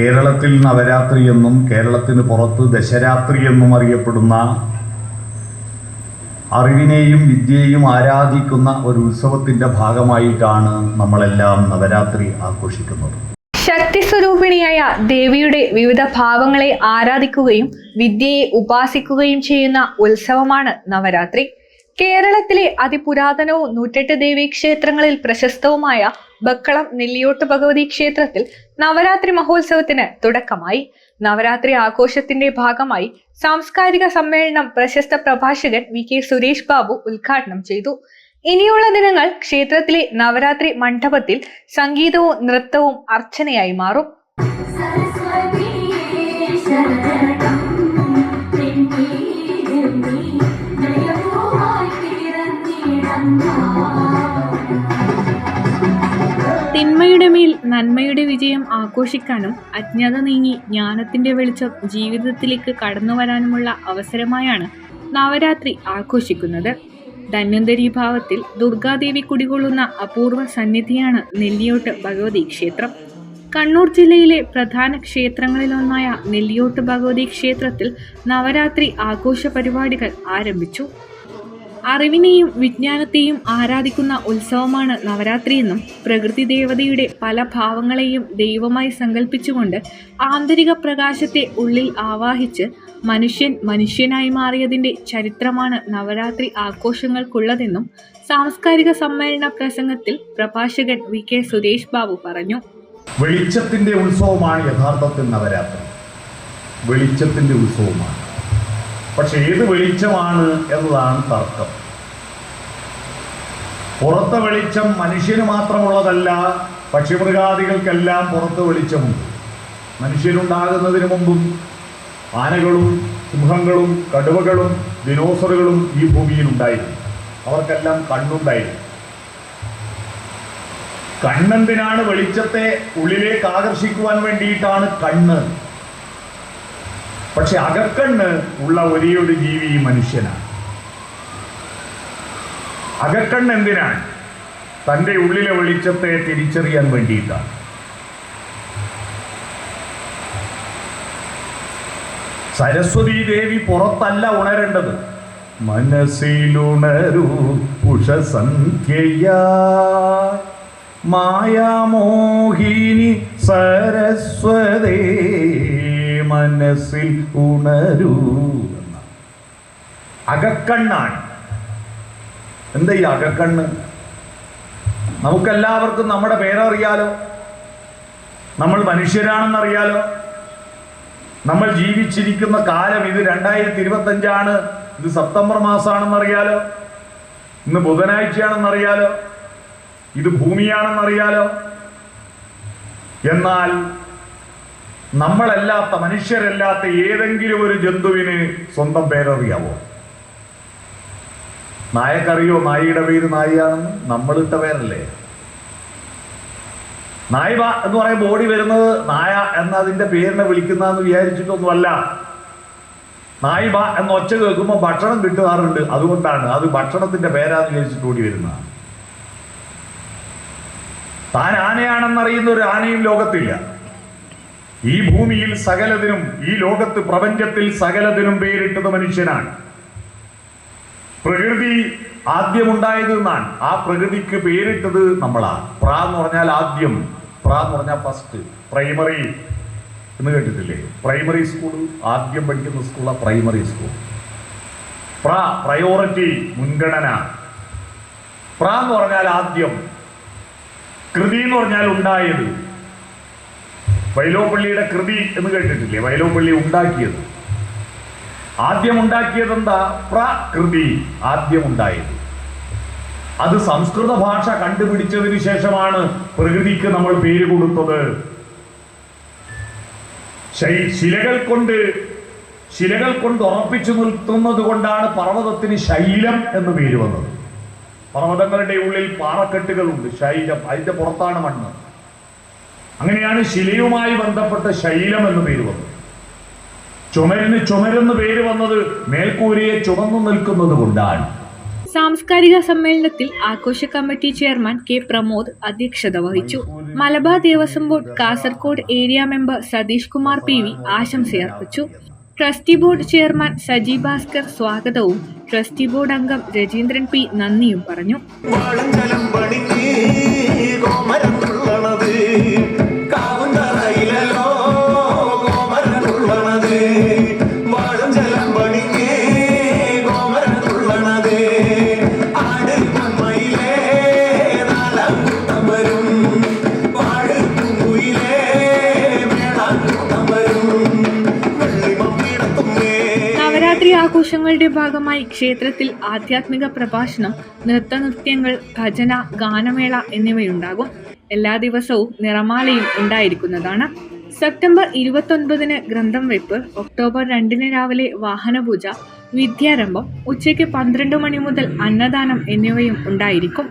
കേരളത്തിൽ നവരാത്രി എന്നും കേരളത്തിന് പുറത്ത് ദശരാത്രി എന്നും അറിയപ്പെടുന്ന അറിവിനെയും വിദ്യയെയും ആരാധിക്കുന്ന ഒരു ഉത്സവത്തിന്റെ ഭാഗമായിട്ടാണ് നമ്മളെല്ലാം നവരാത്രി ആഘോഷിക്കുന്നത്. ശക്തി സ്വരൂപിണിയായ ദേവിയുടെ വിവിധ ഭാവങ്ങളെ ആരാധിക്കുകയും വിദ്യയെ ഉപാസിക്കുകയും ചെയ്യുന്ന ഉത്സവമാണ് നവരാത്രി. കേരളത്തിലെ അതിപുരാതനവും നൂറ്റെട്ട് ദേവീ ക്ഷേത്രങ്ങളിൽ പ്രശസ്തവുമായ ബക്കളം നെല്ലിയോട്ട് ഭഗവതി ക്ഷേത്രത്തിൽ നവരാത്രി മഹോത്സവത്തിന് തുടക്കമായി. നവരാത്രി ആഘോഷത്തിന്റെ ഭാഗമായി സാംസ്കാരിക സമ്മേളനം പ്രശസ്ത പ്രഭാഷകൻ വി കെ സുരേഷ് ബാബു ഉദ്ഘാടനം ചെയ്തു. ഇനിയുള്ള ദിനങ്ങൾ ക്ഷേത്രത്തിലെ നവരാത്രി മണ്ഡപത്തിൽ സംഗീതവും നൃത്തവും അർച്ചനയായി മാറും. തിന്മയുടെ മേൽ നന്മയുടെ വിജയം ആഘോഷിക്കാനും അജ്ഞത നീങ്ങി ജ്ഞാനത്തിന്റെ വെളിച്ചം ജീവിതത്തിലേക്ക് കടന്നു വരാനുമുള്ള അവസരമായാണ് നവരാത്രി ആഘോഷിക്കുന്നത്. ധന്വന്തരി ഭാവത്തിൽ ദുർഗാദേവി കുടികൊള്ളുന്ന അപൂർവ സന്നിധിയാണ് നെല്ലിയോട്ട് ഭഗവതി ക്ഷേത്രം. കണ്ണൂർ ജില്ലയിലെ പ്രധാന ക്ഷേത്രങ്ങളിലൊന്നായ നെല്ലിയോട്ട് ഭഗവതി ക്ഷേത്രത്തിൽ നവരാത്രി ആഘോഷ പരിപാടികൾ ആരംഭിച്ചു. അറിവിനെയും വിജ്ഞാനത്തെയും ആരാധിക്കുന്ന ഉത്സവമാണ് നവരാത്രിയെന്നും പ്രകൃതി ദേവതയുടെ പല ഭാവങ്ങളെയും ദൈവമായി സങ്കല്പിച്ചുകൊണ്ട് ആന്തരിക പ്രകാശത്തെ ഉള്ളിൽ ആവാഹിച്ച് മനുഷ്യൻ മനുഷ്യനായി മാറിയതിന്റെ ചരിത്രമാണ് നവരാത്രി ആഘോഷങ്ങൾക്കുള്ളതെന്നും സാംസ്കാരിക സമ്മേളന പ്രസംഗത്തിൽ പ്രഭാഷകൻ വി കെ സുരേഷ് ബാബു പറഞ്ഞു. വെളിച്ചത്തിന്റെ ഉത്സവമാണ് യഥാർത്ഥത്തിൽ നവരാത്രി. വെളിച്ചത്തിന്റെ ഉത്സവമാണ്. പക്ഷെ ഏത് വെളിച്ചമാണ് എന്നതാണ് തർക്കം. പുറത്തെ വെളിച്ചം മനുഷ്യന് മാത്രമുള്ളതല്ല പക്ഷിമൃഗാദികൾക്കെല്ലാം പുറത്ത് വെളിച്ചമുണ്ട് മനുഷ്യരുണ്ടാകുന്നതിന് മുമ്പും ആനകളും സിംഹങ്ങളും കടുവകളും ദിനോസറുകളും ഈ ഭൂമിയിൽ ഉണ്ടായിരുന്നു. അവർക്കെല്ലാം കണ്ണുണ്ടായിരുന്നു. കണ്ണെന്തിനാണ് വെളിച്ചത്തെ ഉള്ളിലേക്ക് ആകർഷിക്കുവാൻ വേണ്ടിയിട്ടാണ് കണ്ണ്? പക്ഷെ അകക്കണ്ണ് ഉള്ള ഒരേ ഒരു ജീവി ഈ മനുഷ്യനാണ്. അകക്കണ്ണ് എന്തിനാണ്? തന്റെ ഉള്ളിലെ വെളിച്ചത്തെ തിരിച്ചറിയാൻ വേണ്ടിയിട്ടാണ്. സരസ്വതി ദേവി പുറത്തല്ല ഉണരേണ്ടത്. മനസ്സിലുണരൂ ഉഷസന്ധ്യയാ മായാമോഹിനി സരസ്വതേ. മനസ്സിൽ ഉണരൂ. അകക്കണ്ണാണ്. എന്താ ഈ അകക്കണ്ണ്? നമുക്കെല്ലാവർക്കും നമ്മുടെ പേരറിയാലോ? നമ്മൾ മനുഷ്യരാണെന്നറിയാലോ? നമ്മൾ ജീവിച്ചിരിക്കുന്ന കാലം ഇത് രണ്ടായിരത്തി ഇരുപത്തഞ്ചാണ് ഇത് സെപ്റ്റംബർ മാസമാണെന്നറിയാലോ ഇന്ന് ബുധനാഴ്ചയാണെന്നറിയാലോ? ഇത് ഭൂമിയാണെന്നറിയാലോ? എന്നാൽ നമ്മളല്ലാത്ത മനുഷ്യരല്ലാത്ത ഏതെങ്കിലും ഒരു ജന്തുവിന് സ്വന്തം പേരറിയാവോ? നായക്കറിയോ നായിയുടെ പേര് നായിയാണെന്ന് നമ്മളിട്ട പേരല്ലേ? നായ എന്ന് പറയുമ്പോൾ ഓടി വരുന്നത് നായ എന്ന അതിന്റെ പേരിനെ വിളിക്കുന്നതെന്ന് വിചാരിച്ചിട്ടൊന്നുമല്ല. നായിബ എന്ന ഒച്ച കേൾക്കുമ്പോൾ ഭക്ഷണം കിട്ടാറുണ്ട്. അതുകൊണ്ടാണ് അത് ഭക്ഷണത്തിന്റെ പേരാന്ന് വിചാരിച്ചിട്ട് ഓടി വരുന്നതാണ്. താൻ ആനയാണെന്നറിയുന്ന ഒരു ആനയും ലോകത്തില്ല. ഈ ഭൂമിയിൽ സകലതിനും ഈ ലോകത്ത് പ്രപഞ്ചത്തിൽ സകലതിനും പേരിട്ടത് മനുഷ്യനാണ്. പ്രകൃതി ആദ്യമുണ്ടായത് എന്നാണ്. ആ പ്രകൃതിക്ക് പേരിട്ടത് നമ്മളാണ്. പ്രാ എന്ന് പറഞ്ഞാൽ ആദ്യം. പ്രാ എന്ന് പറഞ്ഞാൽ ഫസ്റ്റ് പ്രൈമറി എന്ന് കേട്ടിട്ടില്ലേ? പ്രൈമറി സ്കൂൾ ആദ്യം പഠിക്കുന്ന സ്കൂളാണ് പ്രൈമറി സ്കൂൾ പ്രാ പ്രയോറിറ്റി മുൻഗണന. പ്രാ എന്ന് പറഞ്ഞാൽ ആദ്യം. കൃതി എന്ന് പറഞ്ഞാൽ ഉണ്ടായത്. വൈലോപ്പള്ളിയുടെ കൃതി എന്ന് കേട്ടിട്ടില്ലേ? വൈലോപ്പള്ളി ഉണ്ടാക്കിയത്. ആദ്യം ഉണ്ടാക്കിയത് എന്താ പ്രകൃതി ആദ്യം ഉണ്ടായത് അത് സംസ്കൃത ഭാഷ കണ്ടുപിടിച്ചതിന് ശേഷമാണ് പ്രകൃതിക്ക് നമ്മൾ പേര് കൊടുത്തത്. ശിലകൾ കൊണ്ട് ശിലകൾ കൊണ്ട് ഉറപ്പിച്ചു നിർത്തുന്നത് കൊണ്ടാണ് പർവതത്തിന് ശൈലം എന്ന് പേര് വന്നത്. പർവതങ്ങളുടെ ഉള്ളിൽ പാറക്കെട്ടുകളുണ്ട്. ശൈലം അതിന്റെ പുറത്താണ് മണ്ണ്. അങ്ങനെയാണ് ശിലയുമായി ബന്ധപ്പെട്ട ശൈലം എന്ന് പേര് വന്നത്. ചുമരിന് ചുമരെന്ന് പേര് വന്നത് മേൽക്കൂരയെ ചുമന്നു നിൽക്കുന്നത് കൊണ്ടാണ്. സാംസ്കാരിക സമ്മേളനത്തിൽ ആഘോഷ കമ്മിറ്റി ചെയർമാൻ കെ പ്രമോദ് അധ്യക്ഷത വഹിച്ചു. Malabar Devaswom board Kasaragod area member Satheesh Kumar P V ആശംസയർപ്പിച്ചു. Trustee board chairman Saji Bhaskar സ്വാഗതവും ട്രസ്റ്റി ബോർഡ് അംഗം രജീന്ദ്രൻ പി നന്ദിയും പറഞ്ഞു. ആഘോഷങ്ങളുടെ ഭാഗമായി ക്ഷേത്രത്തിൽ ആധ്യാത്മിക പ്രഭാഷണം നൃത്തനൃത്യങ്ങൾ ഭജന ഗാനമേള എന്നിവയുണ്ടാകും. എല്ലാ ദിവസവും നിറമാലയും ഉണ്ടായിരിക്കുന്നതാണ്. സെപ്റ്റംബർ ഇരുപത്തൊൻപതിന് ഗ്രന്ഥം വെപ്പ് ഒക്ടോബർ രണ്ടിന് രാവിലെ വാഹനപൂജ വിദ്യാരംഭം ഉച്ചയ്ക്ക് പന്ത്രണ്ട് മണി മുതൽ അന്നദാനം എന്നിവയും ഉണ്ടായിരിക്കും.